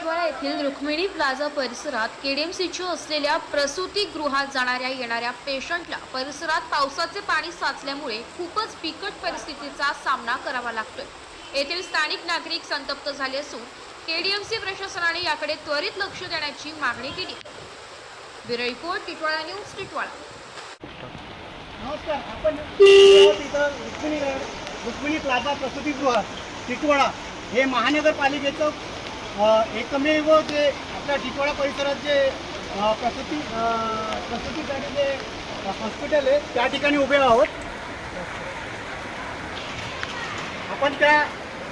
टिटवाळा येथील रुक्मिणी प्लाझा परिसरात केडीएमसीच्या असलेल्या प्रसूतीगृहात जाणाऱ्या येणाऱ्या पेशंटला परिसरात पावसाचे पाणी साचल्यामुळे खूपच बिकट परिस्थितीचा सामना करावा लागतोय. येथील स्थानिक नागरिक संतप्त झाले असून केडीएमसी प्रशासनाने याकडे त्वरित लक्ष देण्याची मागणी केली. Bureau report Titwala news Titwala नमस्कार आपण रुक्मिणी रुक्मिणी प्लाझा प्रसूतीगृह टिटवाळा हे महानगरपालिकेचं एकमेव जे आपल्या टिटवाळा परिसरात जे प्रसूती प्रसूतीसाठी जे हॉस्पिटल आहे त्या ठिकाणी उभे आहोत. आपण त्या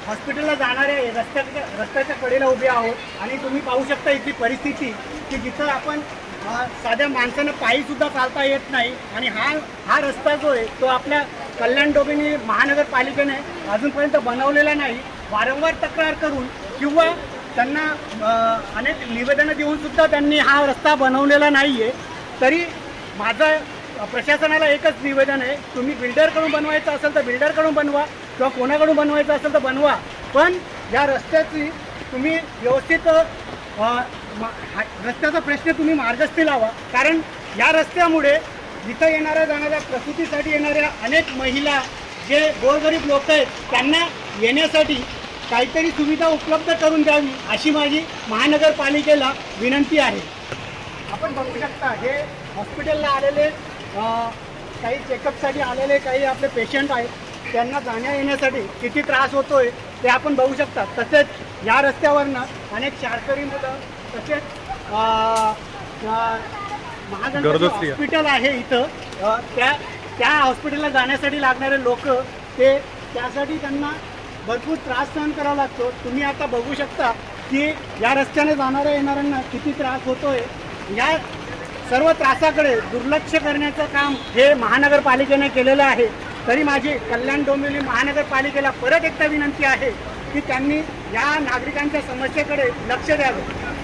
हॉस्पिटलला जाणाऱ्या रस्त्याच्या रस्त्याच्या कडेला उभे आहोत. आणि तुम्ही पाहू शकता इथली परिस्थिती की जिथं आपण साध्या माणसानं पायीसुद्धा चालता येत नाही. आणि हा हा रस्ता जो आहे तो आपल्या कल्याण डोबिनी महानगरपालिकेने अजूनपर्यंत बनवलेला नाही. वारंवार तक्रार करून किंवा त्यांना अनेक निवेदनं देऊन सुद्धा त्यांनी हा रस्ता बनवलेला नाही आहे तरी माझं प्रशासनाला एकच निवेदन आहे तुम्ही बिल्डरकडून बनवायचं असेल तर बिल्डरकडून बनवा किंवा कोणाकडून बनवायचं असेल तर बनवा. पण या रस्त्याची तुम्ही व्यवस्थित हा- रस्त्याचा प्रश्न तुम्ही मार्गस्थी लावा. कारण या रस्त्यामुळे जिथं येणाऱ्या जाणाऱ्या प्रसूतीसाठी येणाऱ्या अनेक महिला जे गोरगरीब लोक आहेत त्यांना येण्यासाठी काहीतरी सुविधा उपलब्ध करून द्यावी अशी माझी महानगरपालिकेला विनंती आहे. आपण बघू शकता हे हॉस्पिटलला आलेले काही चेकअपसाठी आलेले काही आपले पेशंट आहेत त्यांना जाण्या येण्यासाठी किती त्रास होतोय ते आपण बघू शकता. तसेच या रस्त्यावरनं अनेक शाळकरी मुलं तसेच महागणपती. हॉस्पिटल आहे इथं. त्या त्या हॉस्पिटलला जाण्यासाठी लागणारे लोक ते त्यासाठी त्यांना भरपूर त्रास सहन करावा लागतो. तुम्ही आता बघू शकता की या रस्त्याने जाणाऱ्या येणाऱ्यांना किती त्रास होतोय. या सर्व त्रासाकडे दुर्लक्ष करण्याचं काम हे महानगरपालिकेने केलेलं आहे. तरी माझी कल्याण डोंबिवली महानगरपालिकेला परत एकदा विनंती आहे की त्यांनी या नागरिकांच्या समस्येकडे लक्ष द्यावं.